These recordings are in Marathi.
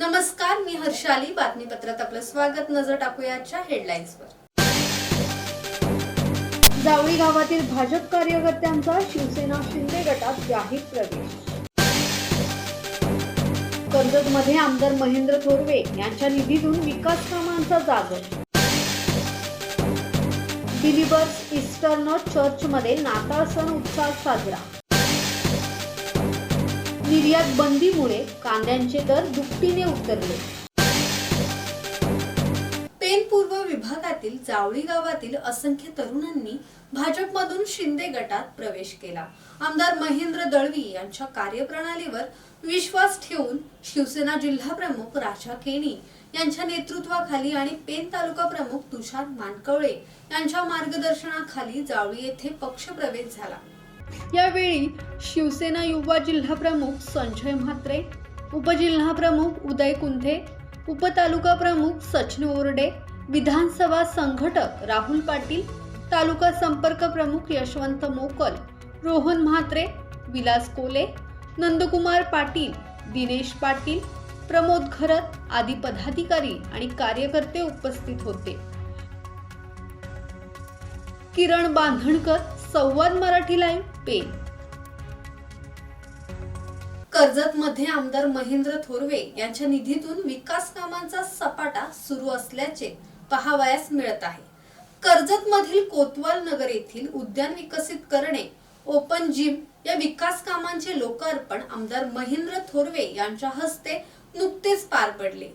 नमस्कार मी हर्षाली. बातमीपत्रात आपलं स्वागत. नजर टाकूयाच्या हेडलाईन्सवर. जावळी गावातील भाजप कार्यकर्त्यांचा शिवसेना शिंदे गटात जाहीर प्रवेश. कर्जतमध्ये आमदार महेंद्र थोरवे यांच्या निधीतून विकास कामांचा जागर. बिलिबर्स इस्टर्न चर्चमध्ये नाताळ सण उत्साहात साजरा. निर्यात बंदीमुळे कांद्यांचे दर दुपटीने उतरले. पेन पूर्व विभागातील जावळी गावातील असंख्य तरुणांनी भाजपमधून शिंदे गटात प्रवेश केला. आमदार महेंद्र दळवी यांच्या कार्यप्रणालीवर विश्वास ठेवून शिवसेना जिल्हा प्रमुख राजा केणी यांच्या नेतृत्वाखाली आणि पेन तालुका प्रमुख तुषार मानकवळे यांच्या मार्गदर्शनाखाली जावळी येथे पक्षप्रवेश झाला. यावेळी शिवसेना युवा जिल्हाप्रमुख संजय म्हात्रे उपजिल्हाप्रमुख उदय कुंथे उपतालुका प्रमुख सचिन ओरडे विधानसभा संघटक राहुल पाटील तालुका संपर्क प्रमुख यशवंत मोकल रोहन म्हात्रे विलास कोले नंदकुमार पाटील दिनेश पाटील प्रमोद घरत आदी पदाधिकारी आणि कार्यकर्ते उपस्थित होते. किरण बांधणकर संवाद मराठी लाईव्ह पे कर्जतमध्ये आमदार महेंद्र थोरवे यांच्या निधीतून विकास कामांचा सपाटा सुरू असल्याचे पाहावयास मिळत आहे. कर्जत मधील कोतवाल नगर येथील उद्यान विकसित करणे ओपन जिम या विकास कामांचे लोकार्पण आमदार महेंद्र थोरवे यांच्या हस्ते नुकतेच पार पडले.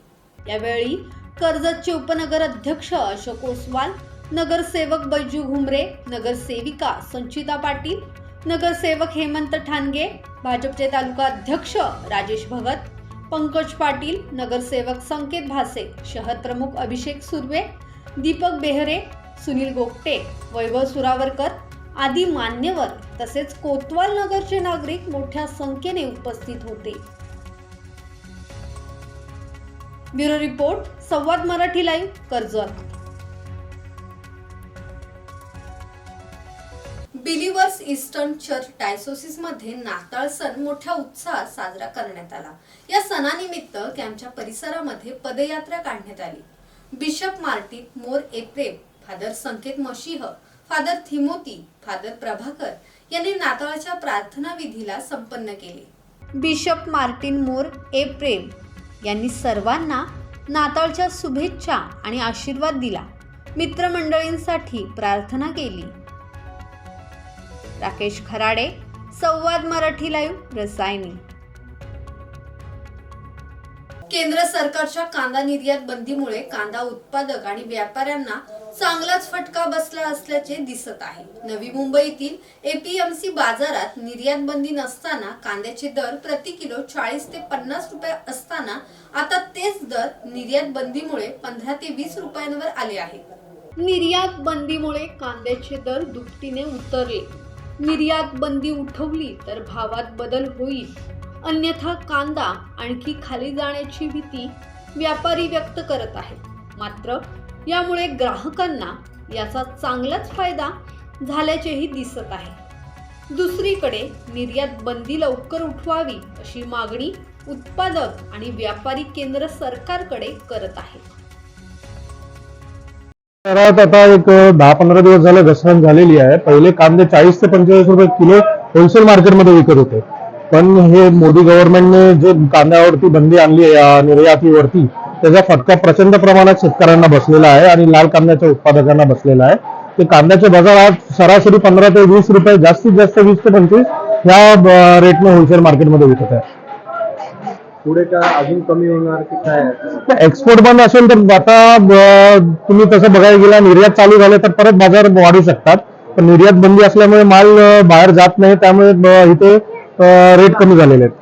यावेळी कर्जतचे उपनगर अध्यक्ष अशोक ओसवाल नगरसेवक बैजू घुमरे नगरसेविका संचिता पाटील नगरसेवक हेमंत ठाणगे भाजपचे तालुका अध्यक्ष राजेश भगत पंकज पाटील नगरसेवक संकेत भासे शहर प्रमुख अभिषेक सुर्वे दीपक बेहरे सुनील गोपटे वैभव सुरावरकर आदी मान्यवर तसेच कोतवाल नगरचे नागरिक मोठ्या संख्येने उपस्थित होते. Bureau report Samvad Marathi live Karjat. Believers eastern church डायसोसिसमध्ये नाताळ सण मोठ्या उत्साहात साजरा करण्यात आला. या सणानिमित्त कॅम्पच्या परिसरामध्ये पदयात्रा काढण्यात आली. Bishop Martin Mor Ephrem father Sanket Masih father Timothy father Prabhakar यांनी नाताळच्या प्रार्थना विधीला संपन्न केले. बिशप मार्टिन मोर ए प्रेम यांनी सर्वांना नाताळच्या शुभेच्छा आणि आशीर्वाद दिला. मित्रमंडळींसाठी प्रार्थना केली. राकेश खराडे संवाद मराठी लाईव्ह रसायनी. केंद्र सरकारच्या कांदा निर्यात बंदीमुळे कांदा उत्पादक आणि व्यापाऱ्यांना चांगलाच फटका बसला असल्याचे दिसत आहे. नवी मुंबईतील एपीएमसी बाजारात निर्यात बंदी नसताना कांद्याचे दर प्रति किलो चाळीस ते पन्नास रुपये असताना आता तेच दर निर्यात बंदीमुळे पंधरा ते वीस रुपयांवर आले आहेत. निर्यात बंदीमुळे कांद्याचे दर दुपटीने उतरले. निर्यात बंदी उठवली तर भावात बदल होईल. अन्यथा कांदा आणखी खाली जाण्याची भीती व्यापारी व्यक्त करत आहेत. मात्र यामुळे ग्राहकांना याचा चांगलाच फायदा झाल्याचेही दिसत आहे. दुसरीकडे निर्यात बंदी लवकर उठवावी अशी मागणी उत्पादक आणि व्यापारी केंद्र सरकारकडे करत आहेत शहरात आता एक दहा पंधरा दिवस झाले घसरण झालेली आहे. पहिले कांदे चाळीस ते पंचेचाळीस रुपये किलो होलसेल मार्केटमध्ये विकत होते. पण हे मोदी गव्हर्नमेंटने जे कांद्यावरती बंदी आणली आहे निर्यातीवरती त्याचा फटका प्रचंड प्रमाणात शेतकऱ्यांना बसलेला आहे आणि लाल कांद्याच्या उत्पादकांना बसलेला आहे. ते कांद्याचे बाजार आज सरासरी पंधरा ते वीस रुपये जास्तीत जास्त वीस ते पंचवीस ह्या रेटने होलसेल मार्केटमध्ये विकत आहे. पुढे काय अजून कमी होणार की काय? एक्सपोर्ट बंद असेल तर आता तुम्ही तसं बघायला गेला निर्यात चालू झाले तर परत बाजार वाढू शकतात. पण निर्यात बंदी असल्यामुळे माल बाहेर जात नाही त्यामुळे इथे रेट कमी झालेले आहेत.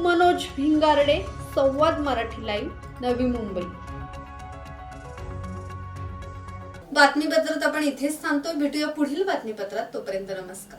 मनोज भिंगारडे संवाद मराठी लाईव्ह नवी मुंबई. बातमीपत्रात आपण इथेच थांबतो. भेटूया पुढील बातमीपत्रात. तोपर्यंत नमस्कार.